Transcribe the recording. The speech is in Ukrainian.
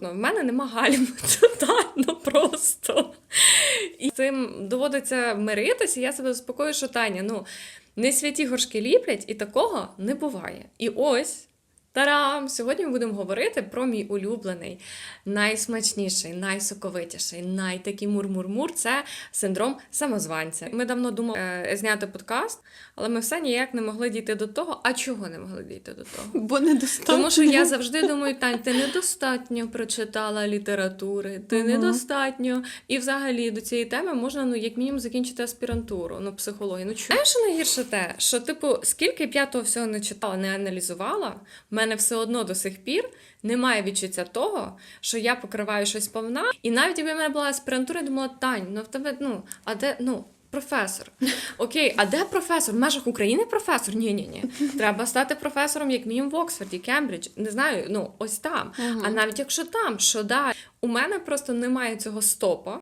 Ну, в мене нема гальм тотально просто. І цим доводиться миритися. Я себе заспокоюю, що Таня, ну не святі горшки ліплять, і такого не буває. І ось. Тарам! Сьогодні ми будемо говорити про мій улюблений, найсмачніший, найсоковитіший, найтакий мур-мур-мур це синдром самозванця. Ми давно думали е, зняти подкаст, але ми все ніяк не могли дійти до того. А чого не могли дійти до того? Бо недостатньо. Тому що я завжди думаю, Тань, ти недостатньо прочитала літератури, ти Мгм. недостатньо. І взагалі до цієї теми можна, ну, як мінімум, закінчити аспірантуру, ну, психологію. Ну, чому? Знаєш, найгірше те, що, типу, скільки б я того всього не читала, не аналізувала, мене все одно до сих пір немає відчуття того, що я покриваю щось повна. І навіть якби в мене була аспірантура, я думала, Тань, ну в тебе, ну, а де, ну. Професор. Окей, а де професор? В межах України професор? Ні, ні, ні. Треба стати професором, як мінімум в Оксфорді, Кембридж. Не знаю, ну ось там. Мгм. А навіть якщо там, що да, у мене просто немає цього стопа.